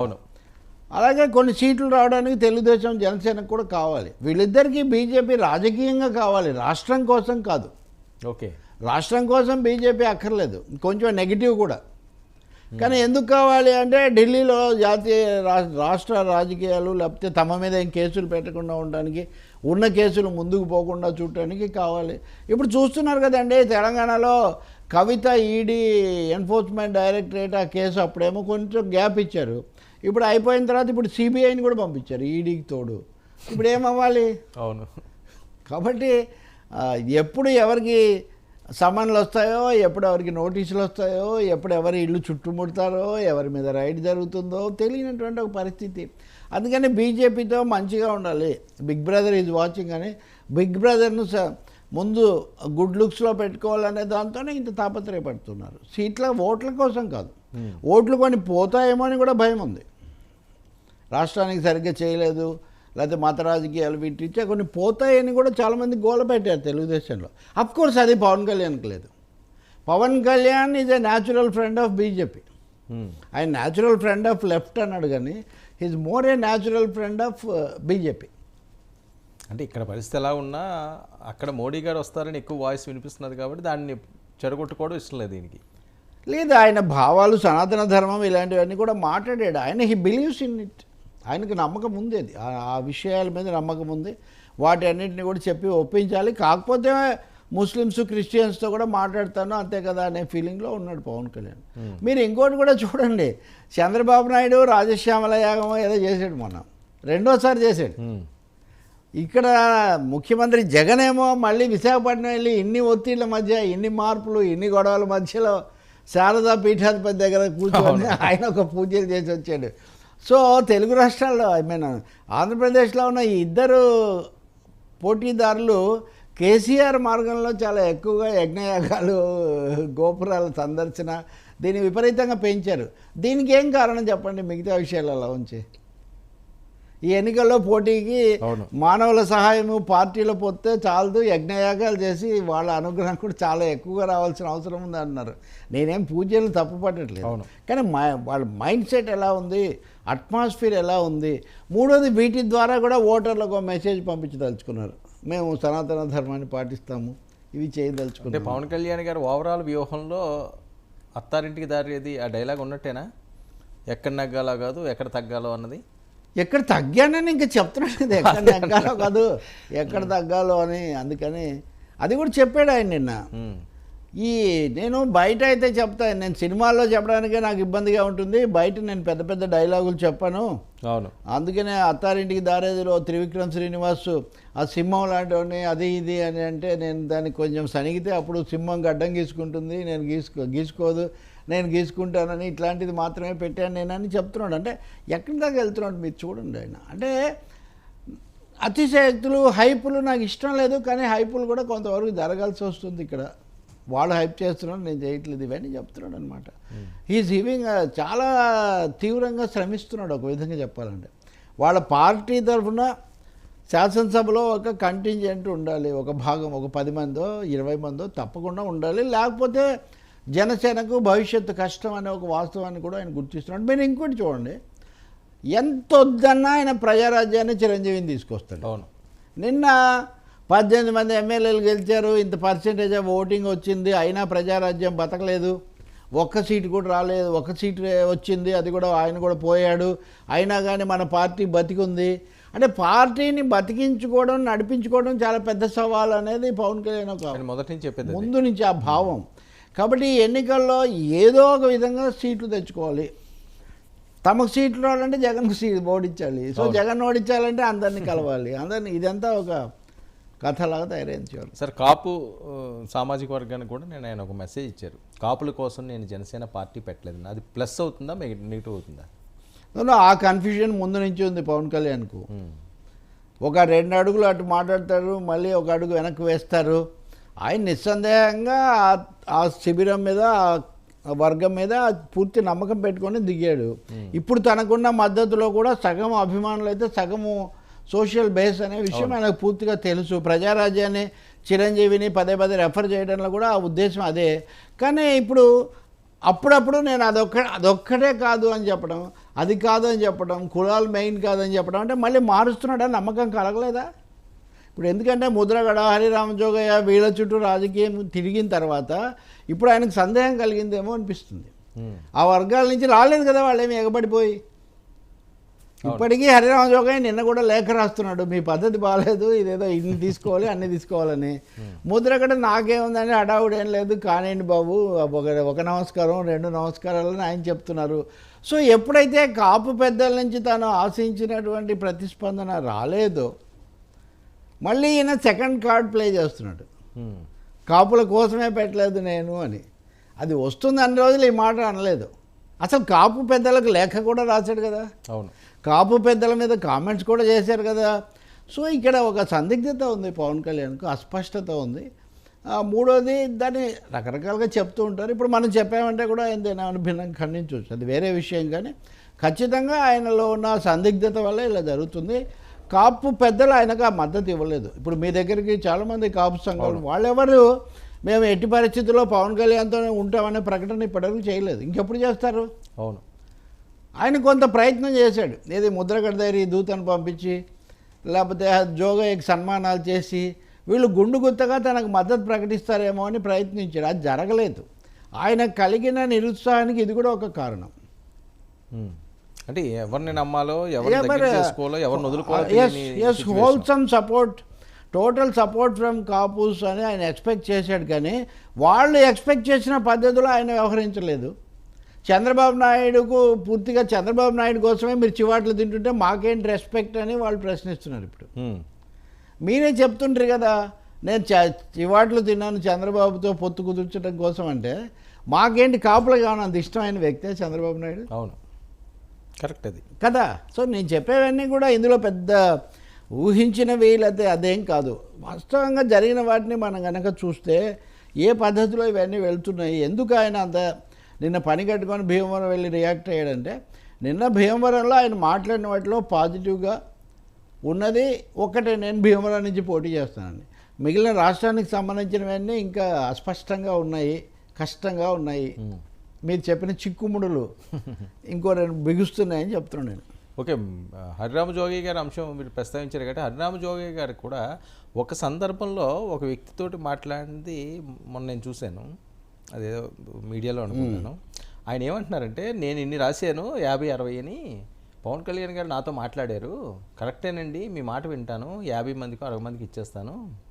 అవును. అలాగే కొన్ని సీట్లు రావడానికి తెలుగుదేశం జనసేనకు కూడా కావాలి. వీళ్ళిద్దరికీ బీజేపీ రాజకీయంగా కావాలి. రాష్ట్రం కోసం కాదు. ఓకే. రాష్ట్రం కోసం బీజేపీ అక్కర్లేదు. కొంచెం నెగిటివ్ కూడా. కానీ ఎందుకు కావాలి అంటే ఢిల్లీలో జాతీయ రాష్ట్ర రాజకీయాలు లేకపోతే తమ మీద ఏం కేసులు పెట్టకుండా ఉండడానికి ఉన్న కేసులు ముందుకు పోకుండా చూడటానికి కావాలి. ఇప్పుడు చూస్తున్నారు కదండి తెలంగాణలో కవిత ఈడీ ఎన్ఫోర్స్మెంట్ డైరెక్టరేట్ ఆ కేసు అప్పుడేమో కొంచెం గ్యాప్ ఇచ్చారు. ఇప్పుడు అయిపోయిన తర్వాత ఇప్పుడు సిబిఐని కూడా పంపించారు ఈడీకి తోడు. ఇప్పుడు ఏమవ్వాలి? అవును. కాబట్టి ఎప్పుడు ఎవరికి సమన్లు వస్తాయో ఎప్పుడు ఎవరికి నోటీసులు వస్తాయో ఎప్పుడు ఎవరి ఇల్లు చుట్టుముడతారో ఎవరి మీద రైడ్ జరుగుతుందో తెలియనటువంటి ఒక పరిస్థితి. అందుకని బీజేపీతో మంచిగా ఉండాలి. బిగ్ బ్రదర్ ఈజ్ వాచింగ్ అని. బిగ్ బ్రదర్ను స- ముందు గుడ్ లుక్స్లో పెట్టుకోవాలనే దాంతోనే ఇంత తాపత్రయపడుతున్నారు. సీట్ల ఓట్ల కోసం కాదు. ఓట్లు కొన్ని పోతాయేమో అని కూడా భయం ఉంది. రాష్ట్రానికి సరిగ్గా చేయలేదు. లేకపోతే మత రాజకీయాలు వీటిచ్చే కొన్ని పోతాయని కూడా చాలామంది గోల పెట్టారు తెలుగుదేశంలో. అఫ్ కోర్స్ అది పవన్ కళ్యాణ్కి లేదు. Pawan Kalyan is a natural friend of BJP. ఆయన న్యాచురల్ ఫ్రెండ్ ఆఫ్ లెఫ్ట్ అన్నాడు కానీ is more a natural friend of BJP అంటే ఇక్కడ పరిస్థితి ఎలా ఉన్నా అక్కడ మోడీ గారు వస్తారని ఎక్కువ వాయిస్ వినిపిస్తున్నది కాబట్టి దాన్ని చెడగొట్టుకోవడం ఇష్టం లేదు దీనికి. లేదు ఆయన భావాలు సనాతన ధర్మం ఇలాంటివన్నీ కూడా మాట్లాడాడు. ఆయన హీ బిలీవ్స్ ఇన్ ఇట్ ఆయనకు నమ్మకం ఉంది అది. ఆ- విషయాల మీద నమ్మకం ఉంది. వాటి అన్నింటిని కూడా చెప్పి ఒప్పించాలి. కాకపోతే ముస్లిమ్స్ క్రిస్టియన్స్తో కూడా మాట్లాడతాను అంతే కదా అనే ఫీలింగ్లో ఉన్నాడు పవన్ కళ్యాణ్. మీరు ఇంకోటి కూడా చూడండి. చంద్రబాబు నాయుడు రాజశ్యామల యాగం ఏదో చేశాడు మొన్న. రెండోసారి చేశాడు. ఉమ్. ఇక్కడ ముఖ్యమంత్రి జగన్ ఏమో మళ్ళీ విశాఖపట్నం వెళ్ళి ఇన్ని ఒత్తిళ్ళ మధ్య ఇన్ని మార్పులు ఇన్ని గొడవల మధ్యలో శారదా పీఠాధిపతి దగ్గర కూర్చొని ఆయన ఒక పూజలు చేసి వచ్చాడు. సో తెలుగు రాష్ట్రాల్లో ఐ మీన్ ఆంధ్రప్రదేశ్లో ఉన్న ఈ ఇద్దరు పోటీదారులు కేసీఆర్ మార్గంలో చాలా ఎక్కువగా యజ్ఞయాగాలు గోపురాల సందర్శన దీన్ని విపరీతంగా పెంచారు. దీనికి ఏం కారణం చెప్పండి మిగతా విషయాలు అలా ఉంచి? ఈ ఎన్నికల్లో పోటీకి. మానవుల సహాయము పార్టీలో పోతే చాలదు యజ్ఞయాగాలు చేసి వాళ్ళ అనుగ్రహం కూడా చాలా ఎక్కువగా రావాల్సిన అవసరం ఉంది అన్నారు. నేనేం పూజలు తప్పు పట్టట్లేదు. కానీ మా వాళ్ళ మైండ్ సెట్ ఎలా ఉంది? అట్మాస్ఫియర్ ఎలా ఉంది? మూడోది వీటి ద్వారా కూడా ఓటర్లకు ఒక మెసేజ్ పంపించదలుచుకున్నారు. మేము సనాతన ధర్మాన్ని పాటిస్తాము. ఇవి అంటే చేయదలుచుకున్నాం పవన్ కళ్యాణ్ గారు ఓవరాల్ వ్యూహంలో అత్తారింటికి దారేది ఆ డైలాగ్ ఉన్నట్టేనా? ఎక్కడ నగ్గాలో కాదు ఎక్కడ తగ్గాలో అన్నది? ఎక్కడ తగ్గానని ఇంకా చెప్తున్నాడు. ఎక్కడ తగ్గాలో కాదు ఎక్కడ తగ్గాలో అని అందుకని అది కూడా చెప్పాడు ఆయన నిన్న. ఈ నేను బయట అయితే చెప్తాను నేను సినిమాల్లో చెప్పడానికే నాకు ఇబ్బందిగా ఉంటుంది. బయట నేను పెద్ద పెద్ద డైలాగులు చెప్పాను. అవును. అందుకనే అత్తారింటికి దారేదిలో త్రివిక్రమ్ శ్రీనివాస్ ఆ సింహం లాంటివన్నీ అది ఇది అని అంటే నేను దానికి కొంచెం సనిగితే అప్పుడు సింహం గడ్డం గీసుకుంటుంది. నేను గీసుకో గీసుకోదు నేను గీసుకుంటానని ఇట్లాంటిది మాత్రమే పెట్టాను నేనని చెప్తున్నాడు. అంటే ఎక్కడి దాకా వెళ్తున్నాడు మీరు చూడండి ఆయన. అంటే అతిశయక్తులు హైపులు నాకు ఇష్టం లేదు కానీ హైపులు కూడా కొంతవరకు జరగాల్సి వస్తుంది ఇక్కడ. వాళ్ళు హైప్ చేస్తున్నాడు నేను చేయట్లేదు ఇవన్నీ చెప్తున్నాడు అనమాట ఈజ్ హివింగ్ చాలా తీవ్రంగా శ్రమిస్తున్నాడు ఒక విధంగా చెప్పాలంటే. వాళ్ళ పార్టీ తరఫున శాసనసభలో ఒక కంటింజెంట్ ఉండాలి ఒక భాగం ఒక పది మందో ఇరవై మందో తప్పకుండా ఉండాలి. లేకపోతే జనసేనకు భవిష్యత్తు కష్టం అనే ఒక వాస్తవాన్ని కూడా ఆయన గుర్తిస్తున్నాడు. మీరు ఇంకోటి చూడండి. ఎంత వద్దన్నా ఆయన ప్రజారాజ్యాన్ని చిరంజీవిని తీసుకొస్తాడు. అవును. నిన్న పద్దెనిమిది మంది ఎమ్మెల్యేలు గెలిచారు. ఇంత పర్సెంటేజ్ ఆఫ్ ఓటింగ్ వచ్చింది. అయినా ప్రజారాజ్యం బతకలేదు. ఒక్క సీటు కూడా రాలేదు. ఒక సీటు వచ్చింది. అది కూడా ఆయన కూడా పోయాడు. అయినా కానీ మన పార్టీ బతికుంది. అంటే పార్టీని బతికించుకోవడం నడిపించుకోవడం చాలా పెద్ద సవాల్ అనేది పవన్ కళ్యాణ్ ఒక మొదటి నుంచి చెప్పేది. ముందు నుంచి ఆ భావం. కాబట్టి ఈ ఎన్నికల్లో ఏదో ఒక విధంగా సీట్లు తెచ్చుకోవాలి. తమకు సీట్లు రావాలంటే జగన్కు సీట్ ఓడించాలి సో జగన్ ఓడించాలంటే అందరినీ కలవాలి. అందరినీ ఇదంతా ఒక కథలాగా తయారైంది చివరికి. సార్ కాపు సామాజిక వర్గానికి కూడా నేను ఆయన ఒక మెసేజ్ ఇచ్చారు. కాపుల కోసం నేను జనసేన పార్టీ పెట్టలేదు. అది ప్లస్ అవుతుందా నెగిటివ్ అవుతుందా? ఆ కన్ఫ్యూజన్ ముందు నుంచి ఉంది పవన్ కళ్యాణ్కు. ఒక రెండు అడుగులు అటు మాట్లాడతారు మళ్ళీ ఒక అడుగు వెనక్కి వేస్తారు. ఆయన నిస్సందేహంగా ఆ- ఆ శిబిరం మీద ఆ వర్గం మీద పూర్తి నమ్మకం పెట్టుకొని దిగాడు. ఇప్పుడు తనకున్న మద్దతులో కూడా సగం అభిమానులు అయితే సగము సోషల్ బేస్ అనే విషయం ఆయనకు పూర్తిగా తెలుసు. ప్రజారాజ్యాన్ని చిరంజీవిని పదే పదే రెఫర్ చేయడంలో కూడా ఆ ఉద్దేశం అదే. కానీ ఇప్పుడు అప్పుడప్పుడు నేను అదొక్క అదొక్కటే కాదు అని చెప్పడం అది కాదని చెప్పడం కులాలు మెయిన్ కాదని చెప్పడం అంటే మళ్ళీ మారుస్తున్నాడని నమ్మకం కలగలేదా? ఇప్పుడు ఎందుకంటే ముద్రగడ హరిరామజోగయ్య వీళ్ళ చుట్టూ రాజకీయం తిరిగిన తర్వాత ఇప్పుడు ఆయనకు సందేహం కలిగిందేమో అనిపిస్తుంది. ఆ వర్గాల నుంచి రాలేదు కదా వాళ్ళేమి ఎగబడిపోయి? ఇప్పటికీ హరిరామజోగయ్య నిన్న కూడా లేఖ రాస్తున్నాడు మీ పద్ధతి బాగాలేదు ఇదేదో ఇన్ని తీసుకోవాలి అన్ని తీసుకోవాలని. ముద్రగడ నాకేముందని హడావుడు ఏం లేదు కానివ్వండి బాబు ఒక ఒక నమస్కారం రెండు నమస్కారాలు అని ఆయన చెప్తున్నారు. సో ఎప్పుడైతే కాపు పెద్దల నుంచి తాను ఆశించినటువంటి ప్రతిస్పందన రాలేదో మళ్ళీ ఈయన సెకండ్ కార్డ్ ప్లే చేస్తున్నాడు. ఉమ్. కాపుల కోసమే పెట్టలేదు నేను అని. అది వస్తుంది అన్ని రోజులు ఈ మాట అనలేదు. అసలు కాపు పెద్దలకు లేఖ కూడా రాశాడు కదా? అవును. కాపు పెద్దల మీద కామెంట్స్ కూడా చేశారు కదా. సో ఇక్కడ ఒక సందిగ్ధత ఉంది పవన్ కళ్యాణ్కు అస్పష్టత ఉంది. ఆ, మూడోది దాన్ని రకరకాలుగా చెప్తూ ఉంటారు. ఇప్పుడు మనం చెప్పామంటే కూడా ఏందైనా భిన్నంగా ఖండించవచ్చు. అది వేరే విషయం కానీ ఖచ్చితంగా ఆయనలో ఉన్న సందిగ్ధత వల్ల ఇలా జరుగుతుంది. కాపు పెద్దలు ఆయనకు ఆ మద్దతు ఇవ్వలేదు. ఇప్పుడు మీ దగ్గరికి చాలామంది కాపు సంఘాలు వాళ్ళెవరు? మేము ఎట్టి పరిస్థితుల్లో పవన్ కళ్యాణ్తో ఉంటామనే ప్రకటన ఇప్పటివరకు చేయలేదు. ఇంకెప్పుడు చేస్తారు? అవును. ఆయన కొంత ప్రయత్నం చేశాడు. ఏది ముద్రగడ ఈ దూతను పంపించి లేకపోతే జోగయ్యకి సన్మానాలు చేసి వీళ్ళు గుండు గుత్తగా తనకు మద్దతు ప్రకటిస్తారేమో అని ప్రయత్నించాడు. అది జరగలేదు. ఆయన కలిగిన నిరుత్సాహానికి ఇది కూడా ఒక కారణం. అంటే ఎవరిని నమ్మాలో yes. Wholesome support total support from Kapus అని ఆయన ఎక్స్పెక్ట్ చేశాడు కానీ వాళ్ళు ఎక్స్పెక్ట్ చేసిన పద్ధతిలో ఆయన వ్యవహరించలేదు. చంద్రబాబు నాయుడుకు పూర్తిగా చంద్రబాబు నాయుడు కోసమే మీరు చివాట్లు తింటుంటే మాకేంటి రెస్పెక్ట్ అని వాళ్ళు ప్రశ్నిస్తున్నారు ఇప్పుడు. మీరే చెప్తుంటారు కదా నేను చ చివాట్లు తిన్నాను చంద్రబాబుతో పొత్తు కుదుర్చడం కోసం అంటే మాకేంటి కాపులు కాను అంత ఇష్టమైన వ్యక్తే చంద్రబాబు నాయుడు? అవును. కరెక్ట్ అది. కదా సో నేను చెప్పేవన్నీ కూడా ఇందులో పెద్ద ఊహించినవి లేకపోతే అదేం కాదు. వాస్తవంగా జరిగిన వాటిని మనం కనుక చూస్తే ఏ పద్ధతిలో ఇవన్నీ వెళ్తున్నాయి ఎందుకు ఆయన అంత నిన్న పని కట్టుకొని భీమవరం వెళ్ళి రియాక్ట్ అయ్యాడంటే నిన్న భీమవరంలో ఆయన మాట్లాడిన వాటిలో పాజిటివ్గా ఉన్నది ఒక్కటే నేను భీమవరం నుంచి పోటీ చేస్తానని. మిగిలిన రాష్ట్రానికి సంబంధించినవన్నీ ఇంకా అస్పష్టంగా ఉన్నాయి కష్టంగా ఉన్నాయి. మీరు చెప్పిన చిక్కుముడులు ఇంకో రెండు బిగుస్తున్నాయని చెప్తున్నాను నేను. ఓకే హరిరామ జోగి గారి అంశం మీరు ప్రస్తావించారు కాబట్టి హరిరామ జోగి గారు కూడా ఒక సందర్భంలో ఒక వ్యక్తితోటి మాట్లాడింది మొన్న నేను చూశాను. అదేదో మీడియాలో అనుకున్నాను. ఆయన ఏమంటున్నారంటే నేను ఇన్ని రాశాను యాభై అరవై అని పవన్ కళ్యాణ్ గారు నాతో మాట్లాడారు. కరెక్టేనండి మీ మాట వింటాను. యాభై మందికి అరవై మందికి ఇచ్చేస్తాను.